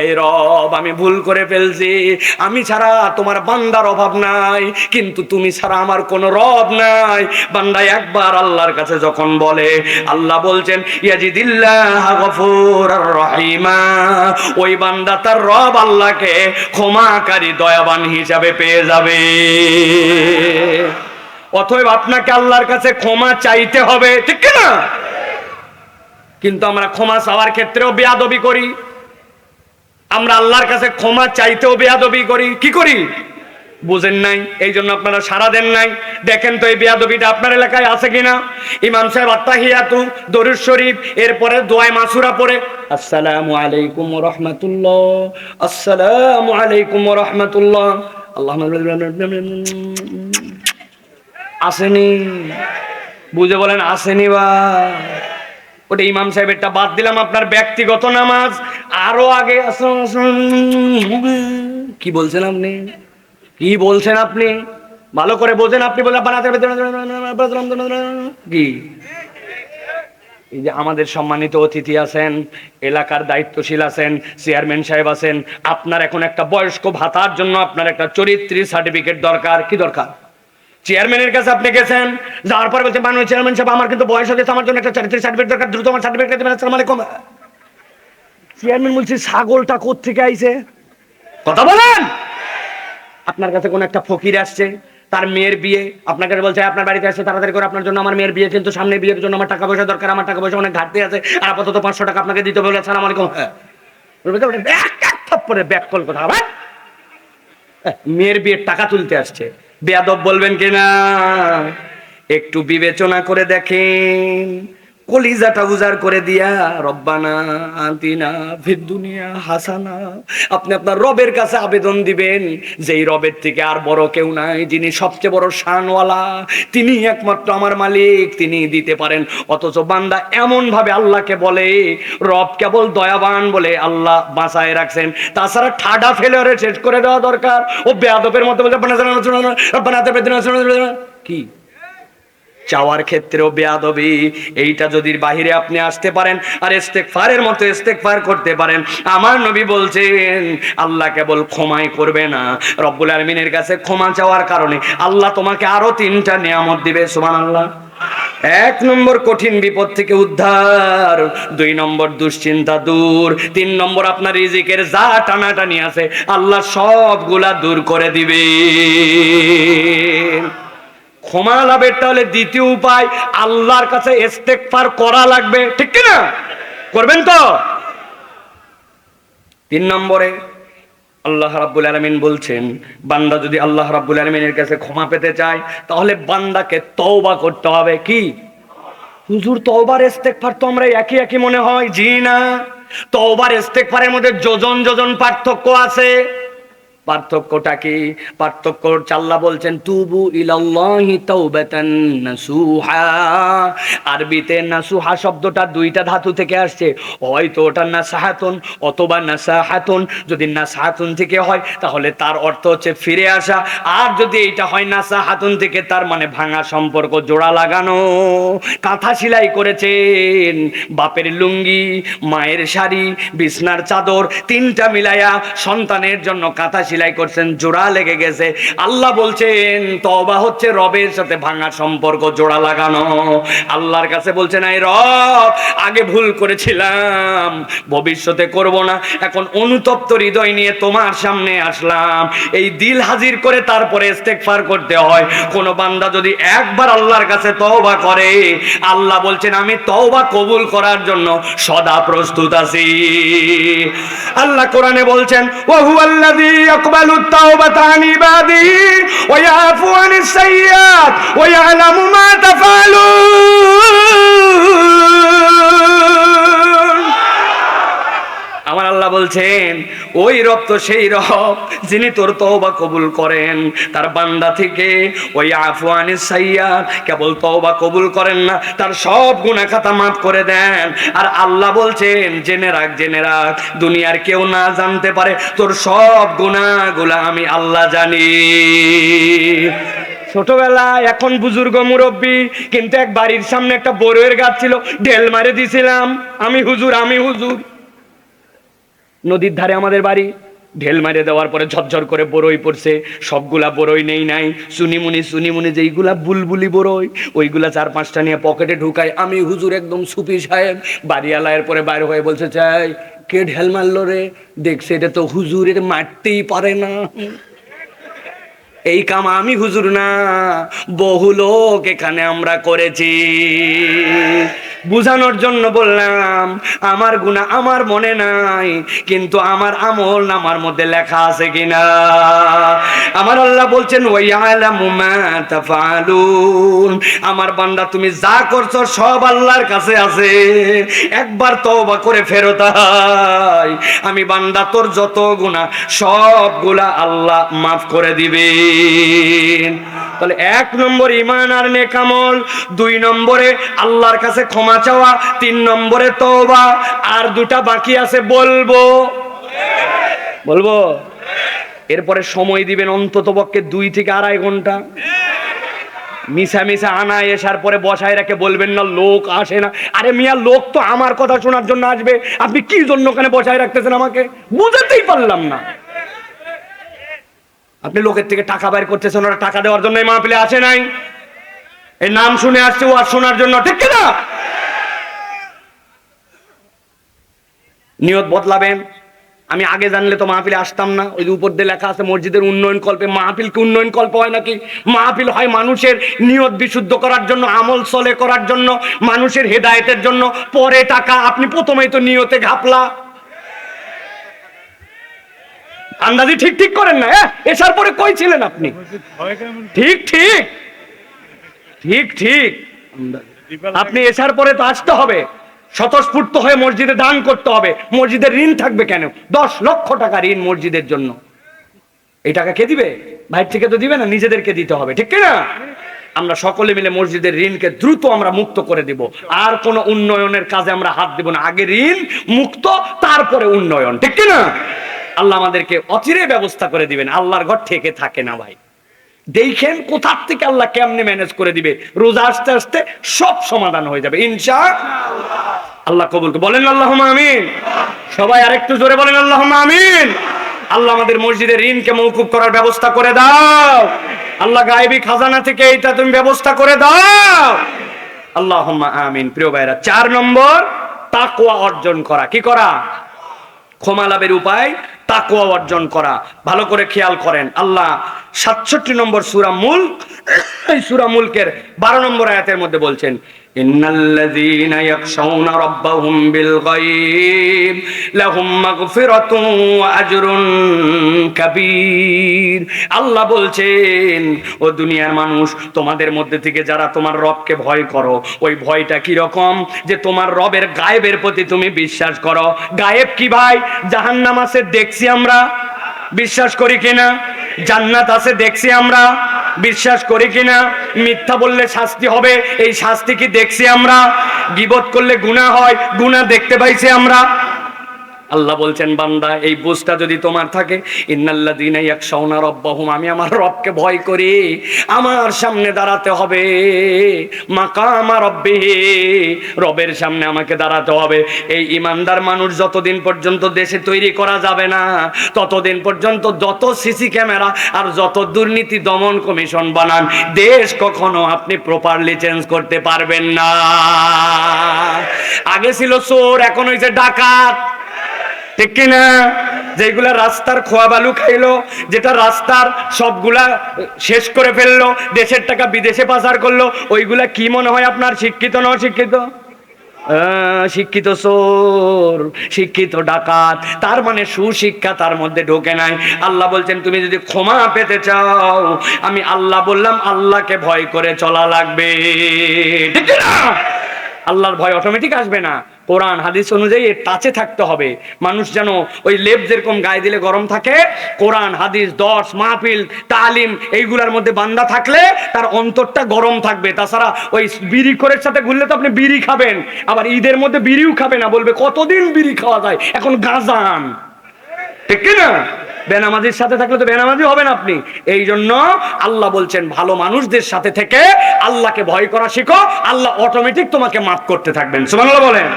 এই রব, আমি ভুল করে ফেলছি। আমি ছাড়া তোমার বান্দার অভাব নাই, কিন্তু তুমি ছাড়া আমার কোনো রব নাই। বান্দা একবার আল্লাহর কাছে যখন বলে, আল্লাহ বলছেন, ইয়াজিদিল্লাহ গফুর রহিমা। ওই বান্দা তার রব আল্লাহকে ক্ষমাকারী, দয়াবান হিসাবে পেয়ে যাবে। অতএব আপনাকে আল্লাহর কাছে ক্ষমা চাইতে হবে, ঠিক না কিন্তু আমরা ক্ষমা চাওয়ার ক্ষেত্রেও বেয়াদবি করি। আমরা আল্লাহর কাছে ক্ষমা চাইতেও বেয়াদবি করি। কি করি? বুঝেন নাই? এই জন্য আপনারা সারা দেন নাই। দেখেন তো এই বেয়াদবিটা আপনার এলাকায় আছে কিনা? ইমাম সাহেব আত্মাহিয়াতু দরুদ শরীফ, এরপরে দোয়ায় মাসুরা পড়ে। আসসালামু আলাইকুম রাহমাতুল্লাহ। আসসালামু আলাইকুম রাহমাতুল্লাহ। আল্লাহ আসেনি। বুঝে বলেন, আসেনি বা? ওটা ইমাম সাহেবেরটা বাদ দিলাম, আপনার ব্যক্তিগত নামাজ। আরও আগে। কি বলছেন আপনি? কি বলছেন আপনি? ভালো করে বোঝেন আপনি বলে কি? এই যে আমাদের সম্মানিত অতিথি আছেন, এলাকার দায়িত্বশীল আছেন, চেয়ারম্যান সাহেব আছেন, আপনার এখন একটা বয়স্ক ভাতার জন্য আপনার একটা চরিত্রী সার্টিফিকেট দরকার। কি দরকার? চেয়ারম্যানের কাছে আপনি গেছেন, যাওয়ার পর বলছে মাননীয় চেয়ারম্যান সাহেব, আমার কিন্তু বয়স হয়ে গেছে আমার জন্য একটা চারিত্রিক সার্টিফিকেট দরকার, দ্রুত আমার সার্টিফিকেট দেবেন আসসালামু আলাইকুম চেয়ারম্যান বলছে, ছাগলটা কোত্থেকে আইছে? কথা বলেন! আপনার কাছে কোন একটা ফকির আসছে, তার মেয়ের বিয়ে, আপনার কাছে বলছে আপনার বাড়িতে আসছে, তাড়াতাড়ি করে, আপনার জন্য আমার মেয়ের বিয়ে, কিন্তু সামনে বিয়ের জন্য আমার টাকা পয়সা দরকার, আমার টাকা পয়সা অনেক ঘাটতি আছে, আর আপাতত পাঁচশো টাকা আপনাকে দিতে বলে সালাম আলাইকুম ব্যাক কল কথা, আবার? মেয়ের বিয়ের টাকা তুলতে আসছে। বেয়াদব বলবেন কিনা? একটু বিবেচনা করে দেখেন। কলিজাটা উজাড় করে দিয়া, রব্বানা হাসানা। আপনি আপনার রবের কাছে আবেদন দিবেন, যেই রবের থেকে আর বড় কেউ নাই, যিনি সবচেয়ে বড় শানওয়ালা তিনি একমাত্র আমার মালিক তিনি দিতে পারেন। অথচ বান্দা এমন ভাবে আল্লাহকে বলে, রব কেবল দয়াবান বলে আল্লাহ বাঁচায় রাখছেন। তাছাড়া ঠাডা ফেলে শেষ করে দেওয়া দরকার। ও বেয়াদবের মতো বলে কি? চাওয়ার ক্ষেত্রেও বেয়াদবি। এইটা যদি বাহিরে আপনি আসতে পারেন আর ইস্তেকফারের মতো ইস্তেকফার করতে পারেন, আমার নবী বলছেন, আল্লাহ কেবল ক্ষমাই করবে না। রব্বুল আলমিনের কাছে ক্ষমা চাওয়ার কারণে আল্লাহ তোমাকে আরও তিনটা নিয়ামত দিবে সুমান আল্লাহ এক নম্বর কঠিন বিপদ থেকে উদ্ধার, দুই নম্বর দুশ্চিন্তা দূর, তিন নম্বর আপনার রিজিকের যা টানাটানি আছে, আল্লাহ সবগুলা দূর করে দিবে। ক্ষমা লাভের তাহলে দ্বিতীয় উপায়, আল্লাহর কাছে ইস্তেকফার করা লাগবে। ঠিক কি না করবেন তো? তিন নম্বরে, আল্লাহ রাব্বুল আলামিন বলছেন, বান্দা যদি আল্লাহ রাব্বুল আলামিনের কাছে ক্ষমা পেতে চায়, তাহলে বান্দাকে তওবা করতে হবে কি? হুজুর, তওবার ইস্তেগফার তো আমরা একই একই মনে হয়, জি না? তওবার ইস্তেগফারের মধ্যে যোজন যোজন পার্থক্য আছে। পার্থক্যটা কি? পার্থক্য চাল্লা বলছেন, তুবু ইলাল্লাহি তাওবাতান নাসুহা। আরবিতে নাসুহা শব্দটা দুইটা ধাতু থেকে আসছে। হয়তো ওটা নাসাহাতুন অথবা নাসাহাতুন। যদি নাসাহাতুন থেকে হয়, তাহলে তার অর্থ হচ্ছে ফিরে আসা। আর যদি এইটা হয় নাসাহাতুন থেকে, তার মানে ভাঙা সম্পর্ক, জোড়া লাগানো। কাঁথা সেলাই করেছেন, বাপের লুঙ্গি, মায়ের শাড়ি, বিছনার চাদর, তিনটা মিলাইয়া সন্তানের জন্য কাঁথা সেলাই করছেন, জোড়া লেগে গেছে। আল্লাহ বলছেন তবা হচ্ছে রবের সাথে ভাঙা সম্পর্ক, জোড়া লাগানো। আল্লাহর কাছে বলছেন এই রব, আগে ভুল করেছিলাম, ভবিষ্যতে করব না। এখন অনুতপ্ত হৃদয় নিয়ে তোমার সামনে আসলাম। এই দিল হাজির করে তারপরে ইস্তেগফার করতে হয়। কোন বান্দা যদি একবার আল্লাহর কাছে তওবা করে, আল্লাহ বলছেন, আমি তওবা কবুল করার জন্য সদা প্রস্তুত আছি। আল্লাহ কোরআনে বলছেন, ওয়া হুয়াল্লাযী ইয়াকবালু التوبة عن عباده ওয়া عن السيئات ويعلم ওয়া تفعلون আমার আল্লাহ বলছেন ওই রব তো সেই রব যিনি তোর তওবা কবুল করেন। তার বান্দা থেকে ওই আফওয়ানি সাইয়া কেবল তওবা কবুল করেন না, তার সব গুনাহ খাতা মাফ করে দেন। আর আল্লাহ বলছেন, জেনে রাখ জেনে রাখ, দুনিয়ার কেউ না জানতে পারে তোর সব গুনাহগুলা আমি আল্লাহ জানি। ছোটবেলা এখন বুজুর্গ মুরব্বী, কিন্তু এক বাড়ির সামনে একটা বড়ের গাছ ছিল, ঢেল মারে দিছিলাম। আমি হুজুর আমি হুজুর। নদীর ধারে আমাদের বাড়ি। ঢেল মারে দেওয়ার পরে ঝরঝর করে বড়ই পড়ছে। সবগুলা বড়ই নেই নাই। সুনিমুনি সুনিমুনি যেইগুলা বুলবুলি বড়ই ওইগুলা চার পাঁচটা নিয়ে পকেটে ঢুকাই আমি হুজুর একদম সুপি সাহেব। বাড়িওয়ালায়ের পরে বাইরে হয়ে বলছে, চাই, কে ঢেল মারলো রে? দেখছে এটা তো হুজুরের মারতেই পারে না। এই কাম আমি হুজুর না, বহু লোক এখানে আমরা করেছি। বুঝানোর জন্য বললাম, আমার গুণা আমার মনে নাই, কিন্তু আমার আমল আমার মধ্যে লেখা আছে কিনা? আমার আল্লাহ বলছেন আমার বান্দা, তুমি যা করছ সব আল্লাহর কাছে আছে, একবার তওবা করে ফেরত আমি, বান্দা, তোর যত গুনাহ, সবগুলা আল্লাহ মাফ করে দিবে তাহলে এক নম্বর ইমান আর নেকামল দুই নম্বরে আল্লাহর কাছে ক্ষমা চাওয়া, তিন নম্বরে তওবা। আর দুটা বাকি আছে, বলব। বলব? এরপরে সময় দিবেন অন্তত পক্ষে দুই থেকে আড়াই ঘণ্টা। মিশা মিশা আনা এসার পরে বসায় রেখে বলবেন না, লোক আসে না। আরে মিয়া, লোক তো আমার কথা শোনার জন্য আসবে। আপনি কি জন্য ওখানে বসায় রাখতেছেন আমাকে? বুঝাতেই পারলাম না। আপনি লোকের থেকে টাকা বাইর করতেছেন, ওরা টাকা দেওয়ার জন্য মাহফিলে আসে নাই। এই নাম শুনে আসছে ও আর শোনার জন্য। ঠিক না নিয়ত বদলাবেন। আমি আগে জানলে তো মাহফিলে আসতাম না। ওই উপর দিয়ে লেখা আছে, মসজিদের উন্নয়ন কল্পে, মাহফিল কি উন্নয়ন কল্প হয় নাকি? মাহফিল হয় মানুষের নিয়ত বিশুদ্ধ করার জন্য, আমল সলে করার জন্য, মানুষের হেদায়েতের জন্য। পরে টাকা, আপনি প্রথমেই তো নিয়তে ঘাপলা। আন্দাজি ঠিক ঠিক করেন না হ্যাঁ? এসার পরে কই ছিলেন আপনি? ঠিক ঠিক। ঠিক ঠিক। আপনি এসার পরে তো আসতে হবে। স্বতঃস্ফূর্ত হয়ে মসজিদে দান করতে হবে। মসজিদের ঋণ থাকবে কেন? দশ লক্ষ টাকা ঋণ মসজিদের জন্য। এই টাকা কে দিবে? ভাই থেকে তো দিবে না, নিজেদেরকে দিতে হবে। ঠিক না আমরা সকলে মিলে মসজিদের ঋণকে দ্রুত আমরা মুক্ত করে দিব। আর কোন উন্নয়নের কাজে আমরা হাত দিব না। আগে ঋণ, মুক্ত, তারপরে উন্নয়ন। ঠিক না আল্লাহ আমাদেরকে অচিরে ব্যবস্থা করে দিবেন। আল্লাহর ঘর থেকে থাকে না ভাই। দেখেন কোথার থেকে আল্লাহ কেমনে ম্যানেজ করে দিবে? রোজা আসতে আসতে সব সমাধান হয়ে যাবে। ইনশা আল্লাহ কবুল বলেন আল্লাহ আমিন। সবাই আরেকটু জোরে বলেন আল্লাহ আমিন। আল্লাহ আমাদের মসজিদের ঋণকে মৌকুব করার ব্যবস্থা করে দাও। আল্লাহ গায়েবী খাজানা থেকে এইটা তুমি ব্যবস্থা করে দাও। আল্লাহ আমিন। প্রিয় ভাইরা চার নম্বর, তাকওয়া অর্জন করা। কি করা? ক্ষমা লাভের উপায় তাকুয়া অর্জন করা। ভালো করে খেয়াল করেন। আল্লাহ সাতষট্টি নম্বর সুরা মুল্ক, এই সুরা মুলকের বারো নম্বর আয়াতের মধ্যে বলছেন ইয়াখশাউনা রাব্বাহুম বিল গায়ব, লাহুম মাগফিরাতুন ওয়া আজরুন কাবীর। আল্লাহ বলছেন, ও দুনিয়ার মানুষ, তোমাদের মধ্যে থেকে যারা তোমার রবকে ভয় করো, ওই ভয়টা কি রকম যে তোমার রবের গায়েবের প্রতি তুমি বিশ্বাস করো। গায়েব কি ভাই? জাহান্নাম আছে, দেখছি আমরা। বিশ্বাস করি কিনা? জান্নাত আছে, দেখছি আমরা। বিশ্বাস করি কিনা? মিথ্যা বললে শাস্তি হবে, এই শাস্তি কি দেখছি আমরা? গিবত করলে গুণা হয় গুণা দেখতে পাইছি আমরা। আল্লাহ বলছেন, বান্দা, এই বুঝটা যদি তোমার থাকে ইন্নাল্লা দিন এক একশাউনা রব্বাহুম, আমি আমার রবকে ভয় করি, আমার সামনে দাঁড়াতে হবে মাকা আমার রব্বে রবের সামনে আমাকে দাঁড়াতে হবে। এই ইমানদার মানুষ যতদিন পর্যন্ত দেশে তৈরি করা যাবে না, ততদিন পর্যন্ত যত সিসি ক্যামেরা আর যত দুর্নীতি দমন কমিশন বানান, দেশ কখনো আপনি প্রপারলি চেঞ্জ করতে পারবেন না। আগে ছিল চোর, এখন হয়েছে ডাকাত। ঠিক কিনা? যেগুলা রাস্তার খোয়া বালু খাইলো, যেটা রাস্তার সবগুলা শেষ করে ফেলল, দেশের টাকা বিদেশে পাচার করল, ওইগুলা কি মনে হয় আপনার? শিক্ষিত না শিক্ষিত শিক্ষিত সোর শিক্ষিত ডাকাত, তার মানে সুশিক্ষা তার মধ্যে ঢোকে নাই। আল্লাহ বলছেন, তুমি যদি ক্ষমা পেতে চাও, আমি আল্লাহ বললাম, আল্লাহকে ভয় করে চলা লাগবে। আল্লাহর ভয় অটোমেটিক আসবে না। কোরআন, হাদিস অনুযায়ী এর টাচে থাকতে হবে। মানুষ যেন ওই লেপ যেরকম গায়ে দিলে গরম থাকে, কোরআন, হাদিস, দর্শ, মাহফিল, তালিম এইগুলার মধ্যে বান্দা থাকলে তার অন্তরটা গরম থাকবে। তাছাড়া ওই বিড়ি করের সাথে ঘুরলে তো আপনি বিড়ি খাবেন, আবার ঈদের মধ্যে বিড়িও খাবে না, বলবে কতদিন বিড়ি খাওয়া যায়? এখন গাজান। ঠিক না বেনামাজির সাথে থাকলে তো বেনামাজি হবেন আপনি। এই জন্য আল্লাহ বলছেন, ভালো মানুষদের সাথে থেকে আল্লাহকে ভয় করা শিখো, আল্লাহ অটোমেটিক তোমাকে মাফ করতে থাকবেন। সুবহানাল্লাহ বলেন।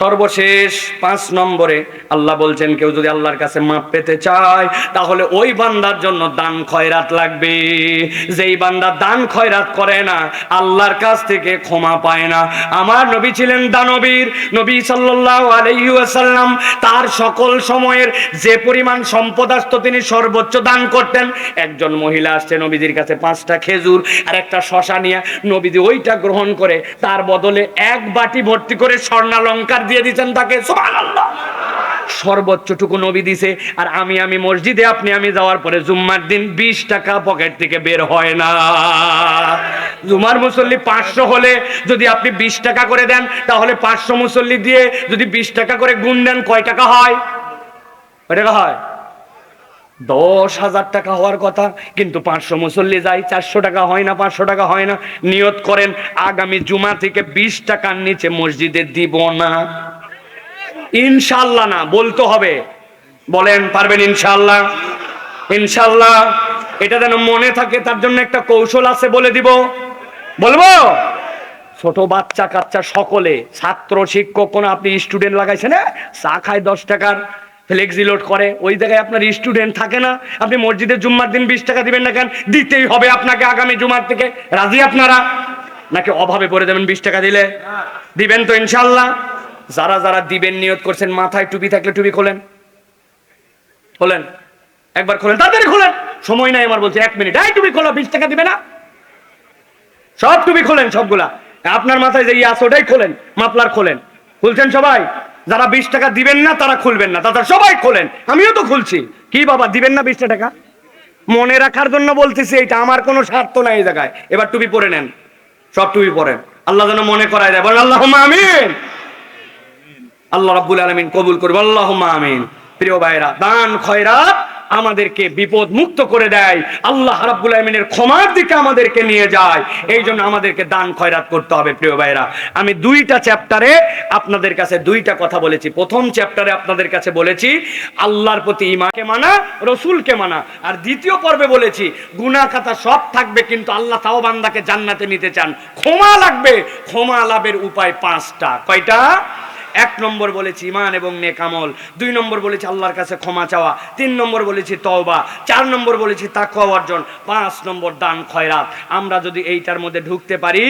সর্বশেষ পাঁচ নম্বরে আল্লাহ বলছেন, কেউ যদি আল্লাহর কাছে মাপ পেতে চায়, তাহলে ওই বান্দার জন্য দান খয়রাত লাগবে। যেই বান্দা দান খয়রাত করে না, আল্লাহর কাছ থেকে ক্ষমা পায় না। আমার নবী ছিলেন দানবীর, নবী সাল্লাল্লাহু আলাইহি ওয়াসাল্লাম, তার সকল সময়ের যে পরিমাণ সম্পদ আসতো, তিনি সর্বোচ্চ দান করতেন। একজন মহিলা আসছে নবীজির কাছে পাঁচটা খেজুর আর একটা শশা নিয়ে, নবীজি ওইটা গ্রহণ করে, তার বদলে এক বাটি ভর্তি করে স্বর্ণালঙ্কার দিয়ে দিচ্ছেন তাকে সর্বোচ্চটুকু নবী দিছে, আর আমি আমি মসজিদে, আপনি, আমি যাওয়ার পরে জুম্মার দিন বিশ টাকা পকেট থেকে বের হয় না। জুমার মুসল্লি পাঁচশো হলে যদি আপনি বিশ টাকা করে দেন, তাহলে পাঁচশো মুসল্লি দিয়ে যদি বিশ টাকা করে গুণ দেন, কয় টাকা হয়? কয় টাকা হয়? দশ হাজার টাকা হওয়ার কথা, কিন্তু পাঁচশো মুসল্লি যায়, চারশো টাকা হয় না, পাঁচশো টাকা হয় না। নিয়ত করেন, আগামী জুমা থেকে বিশ টাকার নিচে মসজিদে দিব না। ইনশাল্লাহ না, বলতে হবে। বলেন, পারবেন ইনশাল্লাহ? ইনশাল্লাহ। এটা যেন মনে থাকে, তার জন্য একটা কৌশল আছে বলে দিব। বলব? ছোট বাচ্চা কাচ্চা সকলে, ছাত্র, শিক্ষক কোন আপনি স্টুডেন্ট লাগাইছেন না চা খায় দশ টাকার। ফ্লেক্সি লোড করে। ওই জায়গায় আপনার স্টুডেন্ট থাকে না। আপনি মসজিদে জুম্মার দিন বিশ টাকা দিবেন না কেন? দিতেই হবে আপনাকে আগামী জুমার থেকে। রাজি আপনারা? নাকি অভাবে পড়ে দেবেন বিশ টাকা দিলে? দিবেন তো ইনশাল্লাহ যারা যারা দিবেন, নিয়ত করছেন, মাথায় টুপি থাকলে টুপি খোলেন। খোলেন। একবার খোলেন, তাড়াতাড়ি খোলেন। সময় নাই আমার বলছে, এক মিনিট। এই টুপি খোলো, বিশ টাকা দিবে না? সব টুপি খোলেন সবগুলা। আপনার মাথায় যে ইয়ে আছে, ওটাই খোলেন। মাপলার খোলেন। খুলছেন সবাই? যারা বিশ টাকা দিবেন না, তারা খুলবেন না। তারা সবাই খোলেন। আমিও তো খুলছি। কি বাবা, দিবেন না বিশটা টাকা? মনে রাখার জন্য বলতেছি এটা আমার কোনো স্বার্থ নাই এই জায়গায়। এবার টুপি পরে নেন। সব টুপি পরেন আল্লাহ যেন মনে করায় দেয়। বলেন আল্লাহ আমিন। আল্লাহ রাব্বুল আলামিন কবুল করবে আল্লাহুম্মা আমিন। প্রিয় ভাইরা, দান, খয়রাত আমাদেরকে বিপদ মুক্ত করে দেয়। আল্লাহ রাব্বুল আলামিনের ক্ষমার দিকে আমাদেরকে নিয়ে যায়। এই জন্য আমাদেরকে দান খয়রাত করতে হবে, প্রিয় ভাইরা আমি দুইটা চ্যাপ্টারে আপনাদের কাছে দুইটা কথা বলেছি। প্রথম চ্যাপ্টারে আপনাদের কাছে বলেছি, আল্লাহর প্রতি ইমাকে মানা, রসুলকে মানা। আর দ্বিতীয় পর্বে বলেছি, গুনাহ খাতা সব থাকবে, কিন্তু আল্লাহ তাও বান্দাকে জান্নাতে নিতে চান। ক্ষমা লাগবে, ক্ষমা লাভের উপায় পাঁচটা। কয়টা? এক নম্বর বলেছি ইমান এবং নেকামল দুই নম্বর বলেছি আল্লাহর কাছে ক্ষমা চাওয়া, তিন নম্বর বলেছি তওবা, চার নম্বর বলেছি তাকওয়া অর্জন, পাঁচ নম্বর দান খয়রাত। আমরা যদি এইটার মধ্যে ঢুকতে পারি